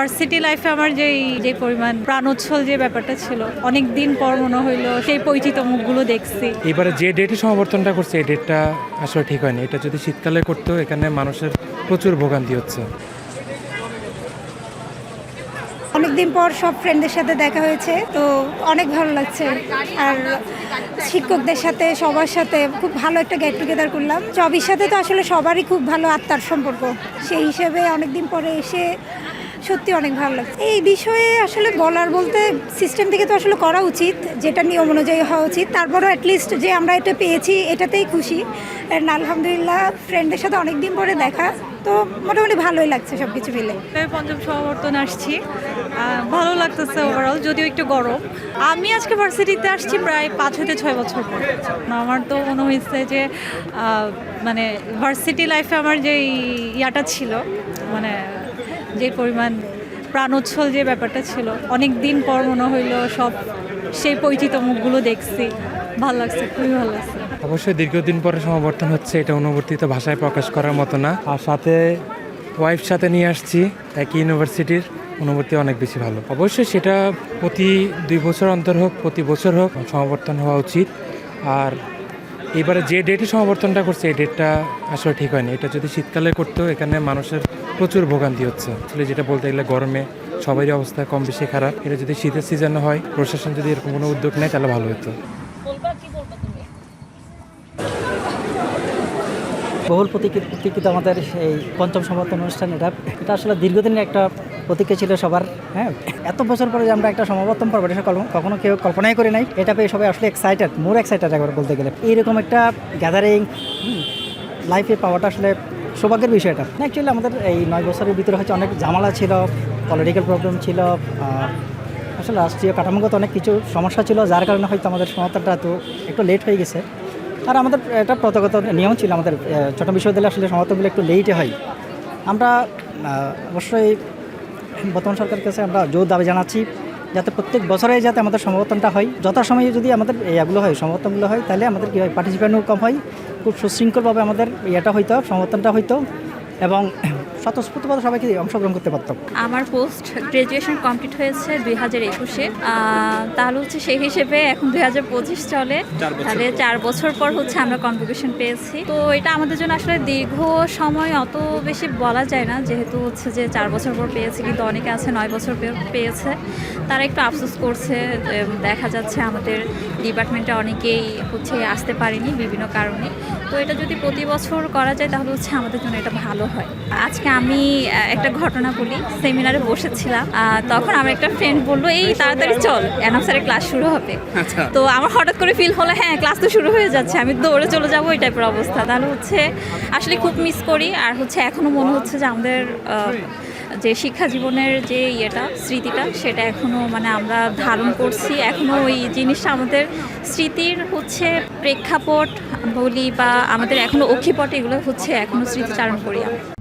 Varsity লাইফে আমার যেই যে পরিমাণ প্রাণোচ্ছল যে ব্যাপারটা ছিল অনেক দিন পর মনে হইল সেই পরিচিত মুখগুলো দেখছি। এবারে যে ডেটে সমাবর্তনটা করছে এই ডেটটা আসলে ঠিক হয়নি। এটা যদি শীতকালে করতো এখানে মানুষের প্রচুর ভোগান্তি হচ্ছে। অনেকদিন পর সব ফ্রেন্ডদের সাথে দেখা হয়েছে তো অনেক ভালো লাগছে। আর শিক্ষকদের সাথে সবার সাথে খুব ভালো একটা গেট টুগেদার করলাম। চবির সাথে তো আসলে সবারই খুব ভালো আত্মার সম্পর্ক। সেই হিসেবে অনেকদিন পরে এসে সত্যি অনেক ভালো লাগছে। এই বিষয়ে আসলে বলার বলতে সিস্টেম থেকে তো আসলে করা উচিত, যেটা নিয়ম অনুযায়ী হওয়া উচিত। তারপরও অ্যাটলিস্ট যে আমরা এটা পেয়েছি, এটাতেই খুশি। আলহামদুলিল্লাহ ফ্রেন্ডের সাথে অনেকদিন পরে দেখা, তো মোটামুটি ভালোই লাগছে সব কিছু মিলে পঞ্চম সমাবর্তন আসছি। ভালো লাগতেছে ওভারঅল যদিও একটু গরম। আমি আজকে ভার্সিটিতে আসছি প্রায় পাঁচ হতে ছয় বছর পর। আমার তো মনে হয়েছে যে মানে ভার্সিটি লাইফে আমার যেই ইয়াটা ছিল মানে যে পরিমাণ প্রাণোচ্ছল যে ব্যাপারটা ছিল অনেক দিন পর মনে হইল সব সেই পরিচিত মুখগুলো দেখছি। ভালো লাগছে, খুবই ভালো লাগছে। অবশ্যই দীর্ঘদিন পরে সমাবর্তন হচ্ছে, এটা অনুবর্তিত ভাষায় প্রকাশ করার মতো না। আর সাথে ওয়াইফ সাথে নিয়ে আসছি, একই ইউনিভার্সিটির অনুভূতি অনেক বেশি ভালো। অবশ্যই সেটা প্রতি দুই বছর অন্তর হোক, প্রতি বছর হোক, সমাবর্তন হওয়া উচিত। আর এবারে যে ডেটে সমাবর্তনটা করছে, এই ডেটটা আসলে ঠিক হয়নি। এটা যদি শীতকালে করতো এখানে মানুষের প্রচুর ভোগান্তি হচ্ছে। আসলে যেটা বলতে গেলে গরমে সবারই অবস্থা কম বেশি খারাপ। এটা যদি শীতের সিজনে হয় প্রশাসন যদি এরকম কোনো উদ্যোগ নেয় তাহলে ভালো হতো। বহুল প্রতীক্ষিত আমাদের এই পঞ্চম সমাবর্তন অনুষ্ঠান এটা। এটা আসলে দীর্ঘদিনের একটা প্রতীক্ষা ছিল সবার হ্যাঁ? এত বছর পরে যে আমরা একটা সমাবর্তন পাবো এটা কখনো কেউ কল্পনাই করে নাই। এটা পেয়ে সবাই আসলে এক্সাইটেড মোর এক্সাইটেড একবার বলতে গেলে। এইরকম একটা গ্যাদারিং লাইফে পাওয়াটা আসলে সৌভাগ্যের বিষয়টা। অ্যাকচুয়ালি আমাদের এই নয় বছরের ভিতরে হচ্ছে অনেক ঝামেলা ছিল পলিটিক্যাল প্রবলেম ছিল আসলে রাষ্ট্রীয় কাঠামোগত অনেক কিছু সমস্যা ছিল, যার কারণে হয়তো আমাদের সমাপ্তটা তো একটু লেট হয়ে গেছে। আর আমাদের এটা প্রথাগত নিয়ম ছিল আমাদের ছোট বিশ্ববিদ্যালয়ে আসলে সমাপ্তগুলো একটু লেটে হয়। আমরা অবশ্যই বর্তমান সরকারের কাছে আমরা জোর দাবি জানাচ্ছি। যাতে প্রত্যেক বছরে যাতে আমাদের সমাবর্তনটা হয়। যথাসময়ে যদি আমাদের এগুলো হয়, সমাবর্তনগুলো হয়, তাহলে আমাদের কী হয় পার্টিসিপেন্টও কম হয়, খুব সুশৃঙ্খলভাবে আমাদের ইয়েটা হইতো, সমাবর্তনটা হইতো এবং স্বতঃস্ফূর্তভাবে সবাইকে অংশগ্রহণ করতে পারতাম। আমার পোস্ট গ্রাজুয়েশন কমপ্লিট হয়েছে দুই হাজার একুশে। তাহলে হচ্ছে সেই হিসেবে এখন দুই হাজার পঁচিশ চলে। তাহলে চার বছর পর হচ্ছে আমরা কনভোকেশন পেয়েছি। তো এটা আমাদের জন্য আসলে দীর্ঘ সময় অত বেশি বলা যায় না। যেহেতু হচ্ছে যে চার বছর পর পেয়েছি কিন্তু অনেকে আছে নয় বছর পেয়েছে। তারা একটু আফসোস করছে দেখা যাচ্ছে আমাদের ডিপার্টমেন্টে অনেকেই হচ্ছে আসতে পারেনি বিভিন্ন কারণে। তো এটা যদি প্রতি বছর করা যায় তাহলে হচ্ছে আমাদের জন্য এটা ভালো হয়। আজকে আমি একটা ঘটনা বলি। সেমিনারে বসেছিলাম। তখন আমার একটা ফ্রেন্ড বলল এই তাড়াতাড়ি চল অ্যানাম স্যারের ক্লাস শুরু হবে। তো আমার হঠাৎ করে ফিল হলো হ্যাঁ ক্লাস তো শুরু হয়ে যাচ্ছে আমি দৌড়ে চলে যাব এই টাইপের অবস্থা। তাহলে হচ্ছে আসলে খুব মিস করি। আর হচ্ছে এখনও মনে হচ্ছে যে আমাদের যে শিক্ষা জীবনের যে ইয়েটা স্মৃতিটা সেটা এখনও মানে আমরা ধারণ করছি। এখনও ওই জিনিসটা আমাদের স্মৃতির হচ্ছে প্রেক্ষাপট বলি বা আমাদের এখনও অক্ষিপট এগুলো হচ্ছে এখনও স্মৃতিচারণ করি আমরা।